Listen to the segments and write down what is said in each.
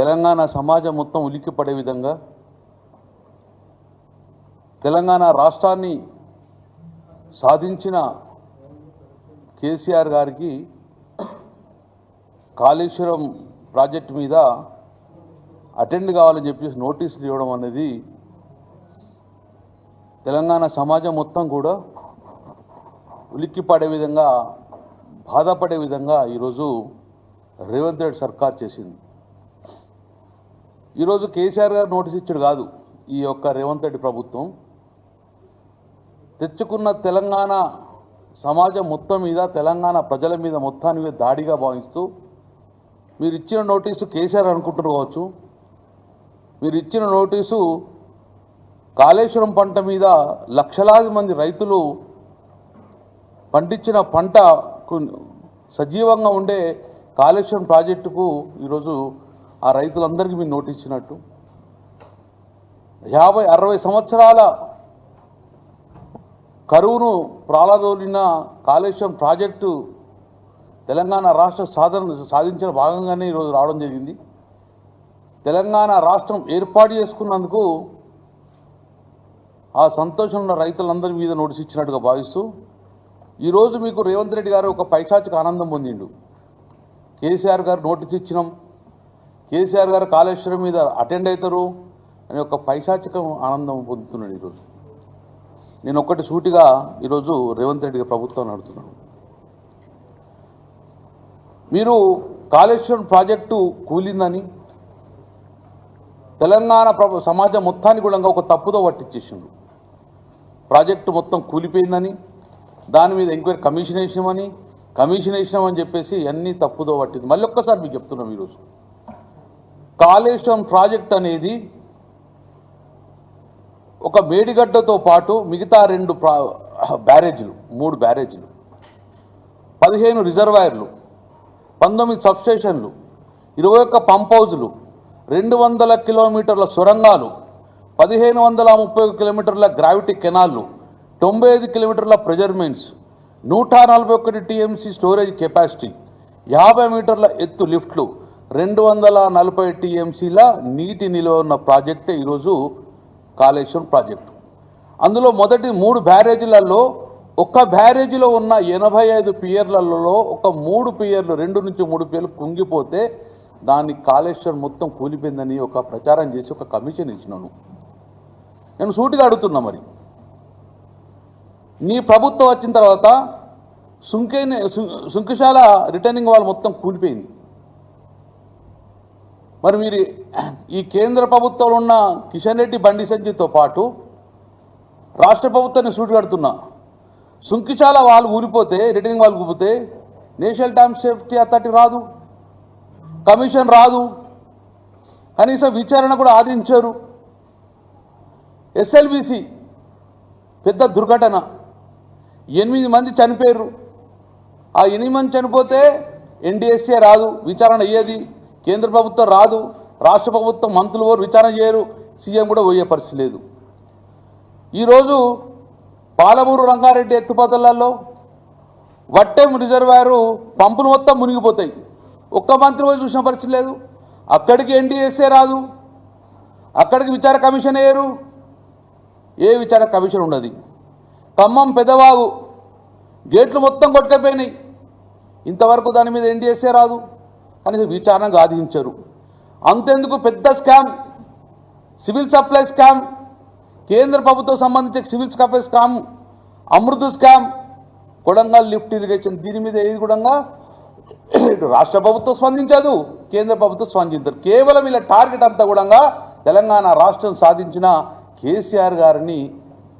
తెలంగాణ సమాజం మొత్తం ఉలిక్కిపడే విధంగా తెలంగాణ రాష్ట్రాన్ని సాధించిన కేసీఆర్ గారికి కాళేశ్వరం ప్రాజెక్టు మీద అటెండ్ కావాలని చెప్పేసి నోటీసులు ఇవ్వడం అనేది తెలంగాణ సమాజం మొత్తం కూడా ఉలిక్కిపడే విధంగా బాధపడే విధంగా ఈరోజు రేవంత్ రెడ్డి సర్కార్ చేసింది. ఈరోజు కేసీఆర్ గారు నోటీస్ ఇచ్చాడు కాదు ఈ యొక్క రేవంత్ రెడ్డి ప్రభుత్వం. తెచ్చుకున్న తెలంగాణ సమాజం మొత్తం మీద తెలంగాణ ప్రజల మీద మొత్తాన్ని మీద దాడిగా భావిస్తూ మీరు ఇచ్చిన నోటీసు కేసీఆర్ అనుకుంటున్నారు కావచ్చు. మీరు ఇచ్చిన నోటీసు కాళేశ్వరం పంట మీద లక్షలాది మంది రైతులు పండించిన పంట సజీవంగా ఉండే కాళేశ్వరం ప్రాజెక్టుకు ఈరోజు ఆ రైతులందరికీ మీరు నోటీస్ ఇచ్చినట్టు యాభై అరవై సంవత్సరాల కరువును ప్రాళదోలిన కాళేశ్వరం ప్రాజెక్టు తెలంగాణ రాష్ట్ర సాధన సాధించిన భాగంగానే ఈరోజు రావడం జరిగింది. తెలంగాణ రాష్ట్రం ఏర్పాటు చేసుకున్నందుకు ఆ సంతోషం ఉన్న రైతులందరి మీద నోటీస్ ఇచ్చినట్టుగా భావిస్తూ ఈరోజు మీకు రేవంత్ రెడ్డి గారు ఒక పైశాచిక ఆనందం పొందిండు. కేసీఆర్ గారు నోటీస్ ఇచ్చినాం. కేసీఆర్ గారు కాళేశ్వరం మీద అటెండ్ అవుతారు అని ఒక పైశాచిక ఆనందం పొందుతున్నాడు ఈరోజు. నేను ఒక్కటి సూటిగా ఈరోజు రేవంత్ రెడ్డి ప్రభుత్వం ప్రభుత్వాన్ని అడుగుతున్నాను మీరు కాళేశ్వరం ప్రాజెక్టు కూలిందని తెలంగాణ ప్రభు సమాజం మొత్తానికి కూడా ఒక తప్పుదో పట్టించేసిండు ప్రాజెక్టు మొత్తం కూలిపోయిందని దాని మీద ఎంక్వైరీ కమిషన్ వేసినామని కమిషన్ వేసినామని చెప్పేసి అన్నీ తప్పుదో పట్టింది. మళ్ళీ ఒక్కసారి మీకు చెప్తున్నాం ఈరోజు. కాళేశ్వరం ప్రాజెక్ట్ అనేది ఒక మేడిగడ్డతో పాటు మిగతా రెండు ప్రా బ్యారేజీలు మూడు బ్యారేజీలు పదిహేను రిజర్వాయర్లు పంతొమ్మిది సబ్స్టేషన్లు ఇరవై ఒక్క పంప్ హౌజులు రెండు వందల కిలోమీటర్ల సొరంగాలు పదిహేను వందల ముప్పై ఒక కిలోమీటర్ల గ్రావిటీ కెనాళ్ళు తొంభై ఐదు కిలోమీటర్ల ప్రెజర్మెంట్స్ నూట నలభై ఒకటి టీఎంసీ స్టోరేజ్ కెపాసిటీ యాభై మీటర్ల ఎత్తు లిఫ్ట్లు రెండు వందల నలభై టీఎంసీల నీటి నిల్వ ఉన్న ప్రాజెక్టే ఈరోజు కాళేశ్వరం ప్రాజెక్టు. అందులో మొదటి మూడు బ్యారేజీలలో ఒక్క బ్యారేజీలో ఉన్న ఎనభై ఐదు పియర్లలో ఒక మూడు పియర్లు రెండు నుంచి మూడు పియర్లు కుంగిపోతే దాన్ని కాళేశ్వరం మొత్తం కూలిపోయిందని ఒక ప్రచారం చేసి ఒక కమిషన్ ఇచ్చినాను. నేను సూటిగా అడుగుతున్నా మరి. నీ ప్రభుత్వం వచ్చిన తర్వాత సుంకే సుంకుశాల రిటర్నింగ్ వాళ్ళు మొత్తం కూలిపోయింది. మరి మీరు ఈ కేంద్ర ప్రభుత్వంలో ఉన్న కిషన్ రెడ్డి బండి సంచితో పాటు రాష్ట్ర ప్రభుత్వాన్ని సూటి కడుతున్నా. సుంకిచాల వాళ్ళు ఊరిపోతే రిటర్నింగ్ వాళ్ళు ఊరిపోతే నేషనల్ డ్యామ్ సేఫ్టీ అథారిటీ రాదు కమిషన్ రాదు కనీసం విచారణ కూడా ఆదించారు. ఎస్ఎల్బిసి పెద్ద దుర్ఘటన. ఎనిమిది మంది చనిపోయారు ఆ ఎనిమిది మంది చనిపోతే ఎన్డీఎస్ఏ రాదు విచారణ అయ్యేది. కేంద్ర ప్రభుత్వం రాదు రాష్ట్ర ప్రభుత్వం మంత్రులు వారు విచారణ చేయరు సీఎం కూడా పోయే పరిస్థితి లేదు. ఈరోజు పాలమూరు రంగారెడ్డి ఎత్తుపోతలలో వట్టెం రిజర్వాయరు పంపులు మొత్తం మునిగిపోతాయి. ఒక్క మంత్రి పోయి చూసిన పరిస్థితి లేదు. అక్కడికి ఎన్డీఎస్ఏ రాదు. అక్కడికి విచార కమిషన్ వేయరు. ఏ విచార కమిషన్ ఉండదు. ఖమ్మం పెదవాగు గేట్లు మొత్తం కొట్టుకపోయినాయి. ఇంతవరకు దాని మీద ఎన్డీఎస్ఏ రాదు. అనేది విచారణ గాదించరు అంతెందుకు పెద్ద స్కామ్ సివిల్ సప్లై స్కామ్ కేంద్ర ప్రభుత్వం సంబంధించిన civil supply scam Amrita scam Kodangal lift irrigation దీని మీద ఏది కూడా రాష్ట్ర ప్రభుత్వం స్పందించదు కేంద్ర ప్రభుత్వం స్పందించదు. కేవలం వీళ్ళ టార్గెట్ అంతా కూడా తెలంగాణ రాష్ట్రం సాధించిన కేసీఆర్ గారిని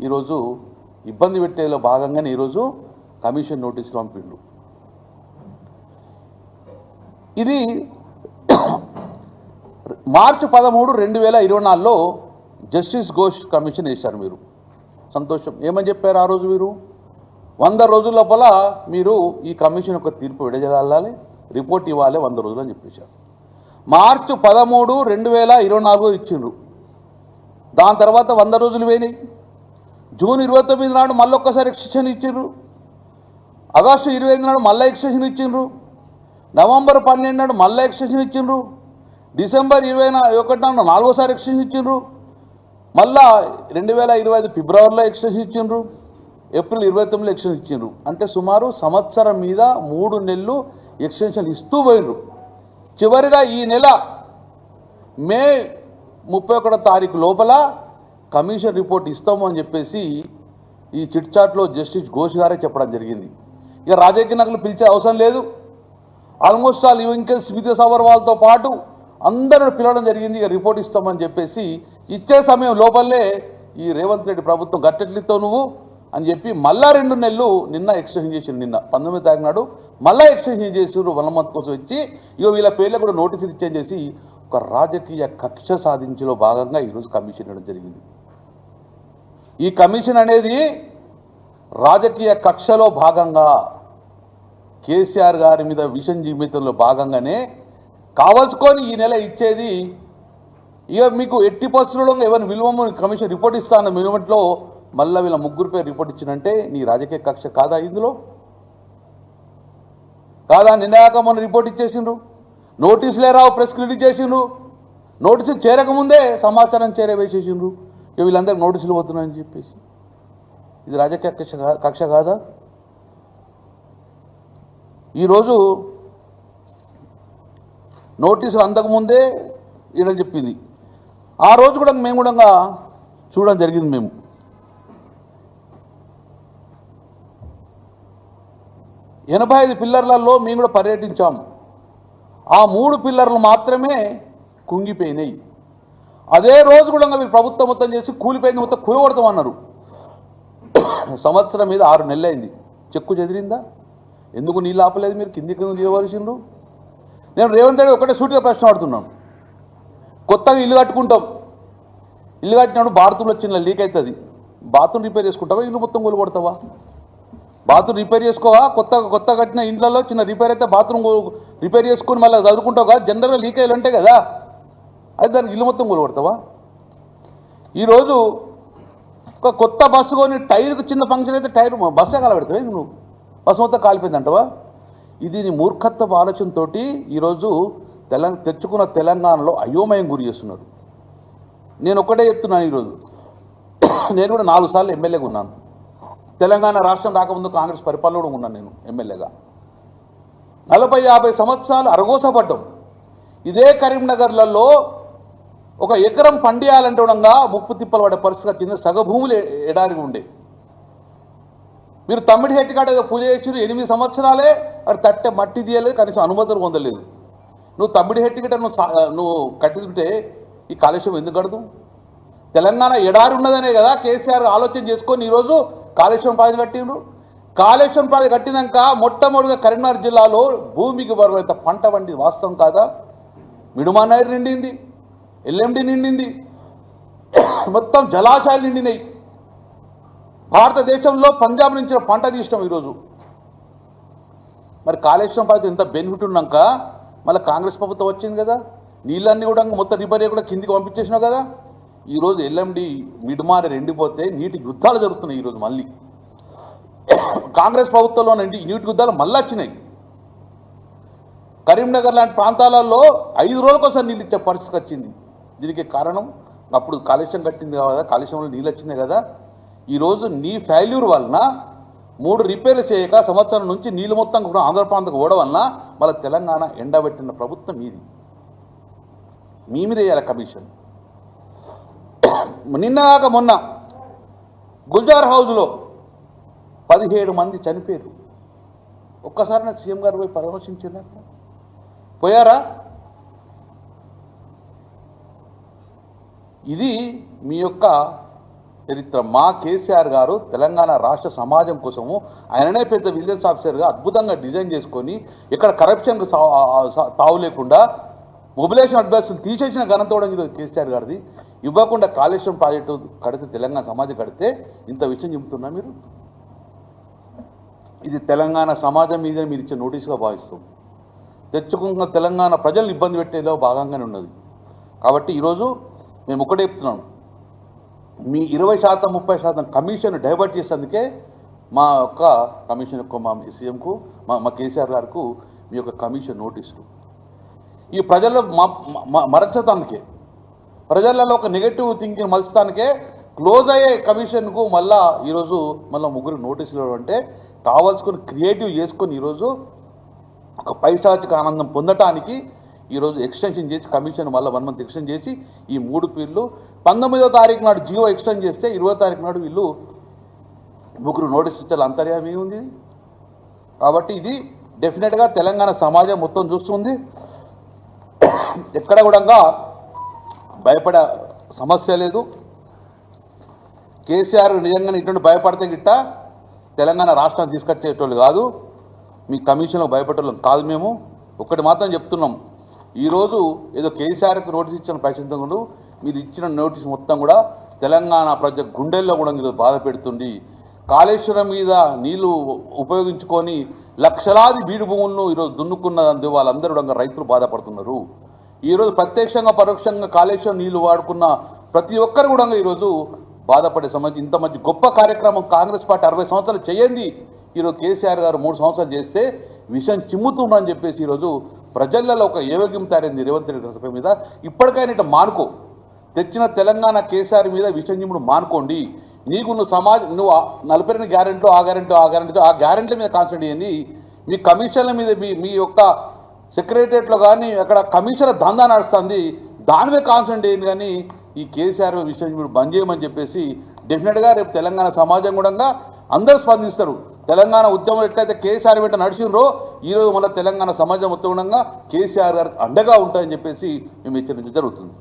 ఈరోజు ఇబ్బంది పెట్టేలో భాగంగానే ఈరోజు కమిషన్ నోటీసులు పంపిండు ఇది మార్చి పదమూడు రెండు వేల ఇరవై నాలుగులో జస్టిస్ ఘోష్ కమిషన్ వేశారు మీరు. సంతోషం. ఏమని చెప్పారు ఆ రోజు మీరు? వంద రోజుల లోపల మీరు ఈ కమిషన్ యొక్క తీర్పు విడజల్లాలి రిపోర్ట్ ఇవ్వాలి వంద రోజులు అని చెప్పేశారు. మార్చి పదమూడు రెండు వేల ఇరవై నాలుగు ఇచ్చిండ్రు. దాని తర్వాత వంద రోజులు పోయినాయి. జూన్ ఇరవై తొమ్మిది నాడు మళ్ళీ ఒక్కసారి ఎక్స్టెన్షన్ ఇచ్చిండ్రు. ఆగస్టు ఇరవై ఐదు నాడు మళ్ళీ ఎక్స్టెన్షన్ ఇచ్చిండ్రు. నవంబర్ పన్నెండు నాడు మళ్ళీ ఎక్స్టెన్షన్ ఇచ్చిండ్రు. డిసెంబర్ ఇరవై ఒకటి నాడు నాలుగోసారి ఎక్స్టెన్షన్ ఇచ్చిండ్రు. మళ్ళా రెండు వేల ఇరవై ఐదు ఫిబ్రవరిలో ఎక్స్టెన్షన్ ఇచ్చిండ్రు. ఏప్రిల్ ఇరవై తొమ్మిదిలో ఎక్స్టెన్షన్ ఇచ్చిండ్రు. అంటే సుమారు సంవత్సరం మీద మూడు నెలలు ఎక్స్టెన్షన్ ఇస్తూ పోయినరు చివరిగా ఈ నెల మే ముప్పై ఒకటో తారీఖు లోపల కమిషన్ రిపోర్ట్ ఇస్తాము అని చెప్పేసి ఈ చిట్చాట్లో జస్టిస్ ఘోష్ గారే చెప్పడం జరిగింది. ఇక రాజకీయ నాయకులు పిలిచే అవసరం లేదు. ఆల్మోస్ట్ ఆల్ ఇంకా స్మిత సబర్వాల్తో పాటు అందరూ పిలవడం జరిగింది ఇక రిపోర్ట్ ఇస్తామని చెప్పేసి ఇచ్చే సమయం లోపలే ఈ రేవంత్ రెడ్డి ప్రభుత్వం గట్టెట్లితో నువ్వు అని చెప్పి మళ్ళా రెండు నెలలు నిన్న ఎక్స్టెన్షన్ చేసిండు నిన్న. పంతొమ్మిది తారీఖు నాడు మళ్ళా ఎక్స్టెన్షన్ చేసిండ్రు వనమత్ కోసం ఇచ్చి ఇక వీళ్ళ పేర్లు కూడా నోటీసులు ఇచ్చేం చేసి ఒక రాజకీయ కక్ష సాధించలో భాగంగా ఈరోజు కమిషన్ ఇవ్వడం జరిగింది. ఈ కమిషన్ అనేది రాజకీయ కక్షలో భాగంగా కేసీఆర్ గారి మీద విషన్ జీవితంలో భాగంగానే కావలసుకొని ఈ నెల ఇచ్చేది ఇక మీకు ఎట్టి పరిస్థితుల్లో ఎవరిని విలువము కమిషన్ రిపోర్ట్ ఇస్తాను మినిమట్లో మళ్ళీ వీళ్ళ ముగ్గురు పేరు రిపోర్ట్ ఇచ్చినంటే నీ రాజకీయ కక్ష కాదా ఇందులో? కాదా? నిన్నయాక మొన్న రిపోర్ట్ ఇచ్చేసిండ్రు. నోటీసులే రావు? ప్రెస్ రిలీజ్ చేసిండ్రు. నోటీసులు చేరకముందే సమాచారం చేరవేసేసిండ్రు. ఇక వీళ్ళందరికీ నోటీసులు పోతున్నాయని చెప్పేసి. ఇది రాజకీయ కక్ష కక్ష కాదా? ఈరోజు నోటీసులు అందకముందే ఇవ్వడం చెప్పింది. ఆ రోజు కూడా మేము కూడా చూడడం జరిగింది మేము. ఎనభై ఐదు పిల్లర్లలో మేము కూడా పర్యటించాము ఆ మూడు పిల్లర్లు మాత్రమే కుంగిపోయినాయి. అదే రోజు కూడా మీరు ప్రభుత్వం మొత్తం చేసి కూలిపోయింది మొత్తం కూలగొడతామన్నారు సంవత్సరం మీద ఆరు నెలలు అయింది చెక్కు చెదిరిందా? ఎందుకు నీళ్ళు ఆపలేదు మీరు? కిందికి నిలవలసిండ్రు నేను రేవంత్ రెడ్డి ఒకటే సూటిగా ప్రశ్న ఆడుతున్నాను కొత్తగా ఇల్లు కట్టుకుంటాం. ఇల్లు కట్టినప్పుడు బాత్రూంలో చిన్న లీక్ అవుతుంది. బాత్రూమ్ రిపేర్ చేసుకుంటావా? ఇల్లు మొత్తం కూలి కొడతావా బాత్రూమ్ రిపేర్ చేసుకోవా? కొత్త కొత్త కట్టిన ఇండ్లలో చిన్న రిపేర్ అయితే బాత్రూమ్ రిపేర్ చేసుకుని మళ్ళీ చదువుకుంటావు కదా జనరల్గా లీక్ అయ్యి ఉంటాయి కదా. అయితే దానికి ఇల్లు మొత్తం కూలి కొడతావా ఈరోజు ఒక కొత్త బస్సు కొని టైర్కి చిన్న ఫంక్షన్ అయితే టైర్ బస్సే కలబెడతావు నువ్వు? బస్సు మొత్తం కాలిపోయిందంటవా? ఇది నీ మూర్ఖత్వ ఆలోచనతో ఈరోజు తెలంగాణ తెచ్చుకున్న తెలంగాణలో అయోమయం గురి చేస్తున్నారు. నేను ఒక్కటే చెప్తున్నాను ఈరోజు. నేను కూడా నాలుగు సార్లు ఎమ్మెల్యేగా ఉన్నాను. తెలంగాణ రాష్ట్రం రాకముందు కాంగ్రెస్ పరిపాలన కూడా ఉన్నాను నేను ఎమ్మెల్యేగా. నలభై యాభై సంవత్సరాలు అరగోసపడ్డం. ఇదే కరీంనగర్లలో ఒక ఎకరం పండియాలంటుండగా ముప్పు తిప్పలు పడే పరిస్థితి వచ్చింది. సగ భూములు ఎడారిగా ఉండే. మీరు తమ్మిడి హెట్టి కాడ పూజ చేసిరు ఎనిమిది సంవత్సరాలే అది తట్టె మట్టి తీయలేదు కనీసం అనుమతులు పొందలేదు. నువ్వు తమ్మిడి హెట్టి నువ్వు సా- నువ్వు కట్టింటే ఈ కాలుష్యం ఎందుకు కడదు? తెలంగాణ ఎడారి ఉన్నదనే కదా కేసీఆర్ ఆలోచన చేసుకొని ఈరోజు కాళేశ్వరం ప్రాజెక్ట్ కట్టిండ్రు. కాళేశ్వరం ప్రాజెక్ట్ కట్టినాక మొట్టమొదటిగా కరీంనగర్ జిల్లాలో భూమికి బరువైన పంట వంటి వాస్తవం కాదా? మిడుమానాయర్ నిండింది ఎల్ఎండి నిండింది మొత్తం జలాశయాలు నిండినాయి. భారతదేశంలో పంజాబ్ నుంచి పంట తీసినాం ఈరోజు. మరి కాళేశ్వరం ప్రాజెక్ట్ ఎంత బెనిఫిట్ ఉన్నాక మళ్ళీ కాంగ్రెస్ ప్రభుత్వం వచ్చింది కదా. నీళ్ళన్నీ కూడా మొత్తం రిపేర్ కూడా కిందికి పంపించేసినావు కదా. ఈరోజు ఎల్ఎండి మిడ్మారి ఎండిపోతే నీటి యుద్ధాలు జరుగుతున్నాయి ఈరోజు మళ్ళీ. కాంగ్రెస్ ప్రభుత్వంలో నీటి యుద్ధాలు మళ్ళీ వచ్చినాయి. కరీంనగర్ లాంటి ప్రాంతాలలో ఐదు రోజులకోసారి నీళ్ళు ఇచ్చే పరిస్థితి వచ్చింది. దీనికి కారణం అప్పుడు కాలుష్యం కట్టింది కదా. కాలుష్యంలో నీళ్ళు వచ్చినాయి కదా. ఈరోజు నీ ఫెయిల్యూర్ వలన మూడు రిపేర్లు చేయక సంవత్సరం నుంచి నీళ్ళు మొత్తం కూడా ఆంధ్ర ప్రాంతకు వలన మళ్ళీ తెలంగాణ ఎండబెట్టిన ప్రభుత్వం మీది. మీ మీద వేయాలి కమిషన్ నిన్నగాక మొన్న గుల్జార్ హౌస్లో పదిహేడు మంది చనిపోయారు. ఒక్కసారి సీఎం గారు పోయి పరామర్శించారు? పోయారా? ఇది మీ యొక్క చరిత్ర. మా కేసీఆర్ గారు తెలంగాణ రాష్ట్ర సమాజం కోసము ఆయననే పెద్ద విజిలెన్స్ ఆఫీసర్గా అద్భుతంగా డిజైన్ చేసుకొని ఇక్కడ కరప్షన్కు తావు లేకుండా మొబిలైజేషన్ అడ్వైసులు తీసేసిన ఘనత కూడా కేసీఆర్ గారిది. ఇవ్వకుండా కాళేశ్వరం ప్రాజెక్టు కడితే తెలంగాణ సమాజం కడితే ఇంత విషయం చెబుతున్నా మీరు? ఇది తెలంగాణ సమాజం మీద మీరు ఇచ్చే నోటీసుగా భావిస్తాం. తెచ్చుకున్న తెలంగాణ ప్రజలను ఇబ్బంది పెట్టేలో భాగంగానే ఉన్నది. కాబట్టి ఈరోజు మేము ఒకటే చెప్తున్నాం. మీ ఇరవై శాతం ముప్పై శాతం కమిషన్ డైవర్ట్ చేసేందుకే మా యొక్క కమిషన్ యొక్క మా సీఎంకు మా మా కేసీఆర్ గారికి మీ యొక్క కమిషన్ నోటీసులు. ఈ ప్రజల్లో మ- మరచటానికే ప్రజలలో ఒక నెగటివ్ థింకింగ్ మలచడానికే క్లోజ్ అయ్యే కమిషన్కు మళ్ళా ఈరోజు మళ్ళీ ముగ్గురు నోటీసులు అంటే కావాల్సుకొని క్రియేటివ్ చేసుకొని ఈరోజు ఒక పైశాచిక ఆనందం పొందటానికి ఈరోజు ఎక్స్టెన్షన్ చేసి కమిషన్ మళ్ళీ వన్ మంత్ ఎక్స్టెండ్ చేసి ఈ మూడు పీర్లు పంతొమ్మిదో తారీఖు నాడు జియో ఎక్స్టెండ్ చేస్తే ఇరవై తారీఖు నాడు వీళ్ళు ముగ్గురు నోటీస్ ఇచ్చారు. అంతర్యామ ఏముంది? కాబట్టి ఇది డెఫినెట్గా తెలంగాణ సమాజం మొత్తం చూస్తుంది. ఎక్కడ కూడా భయపడే సమస్య లేదు. కేసీఆర్ నిజంగా ఇటువంటి భయపడితే గిట్ట తెలంగాణ రాష్ట్రాన్ని తీసుకొచ్చేటోళ్ళు కాదు. మీ కమిషన్లో భయపడేటోళ్ళం కాదు మేము. ఒక్కటి మాత్రం చెప్తున్నాం. ఈరోజు ఏదో కేసీఆర్కి నోటీస్ ఇచ్చిన ప్రశ్నించకుండా మీరు ఇచ్చిన నోటీస్ మొత్తం కూడా తెలంగాణ ప్రజ గుండెల్లో కూడా మీరు బాధ పెడుతుంది కాళేశ్వరం మీద నీళ్ళు ఉపయోగించుకొని లక్షలాది బీడు భూములను ఈరోజు దున్నుకున్న వాళ్ళందరూ కూడా రైతులు బాధపడుతున్నారు. ఈరోజు ప్రత్యక్షంగా పరోక్షంగా కాళేశ్వరం నీళ్ళు వాడుకున్న ప్రతి ఒక్కరు కూడా ఈరోజు బాధపడే సంబంధించి ఇంత మంచి గొప్ప కార్యక్రమం కాంగ్రెస్ పార్టీ అరవై సంవత్సరాలు చేయండి. ఈరోజు కేసీఆర్ గారు మూడు సంవత్సరాలు చేస్తే విషయం చిమ్ముతున్నారని చెప్పేసి ఈరోజు ప్రజలలో ఒక ఏవగ్యం తయారైంది రేవంత్ రెడ్డి మీద ఇప్పటికైనా ఇట్లా మానుకో. తెచ్చిన తెలంగాణ కేసీఆర్ మీద విషయం మానుకోండి. నీకు నువ్వు సమాజ్ నువ్వు నలభై రెండు గ్యారెంటీ ఆ గ్యారెంటీ ఆ గ్యారెంటీ ఆ గ్యారెంటీల మీద కాన్సన్ట్రేట్ చేయండి. మీ కమిషన్ల మీద మీ మీ యొక్క సెక్రటరియట్లో కానీ అక్కడ కమిషన్ల దందా నడుస్తుంది. దాని మీద కాన్సన్ట్రేట్ చేయండి కానీ ఈ కేసీఆర్ విషయం బంద్ చేయమని చెప్పేసి డెఫినెట్గా రేపు తెలంగాణ సమాజం కూడా అందరూ స్పందిస్తారు. తెలంగాణ ఉద్యమం ఎట్లయితే కేసీఆర్ వెంట నడిచిండ్రో ఈరోజు మళ్ళీ తెలంగాణ సమాజం మొత్తం కూడా కేసీఆర్ గారికి అండగా ఉంటాయని చెప్పేసి మేము హెచ్చరించడం జరుగుతుంది.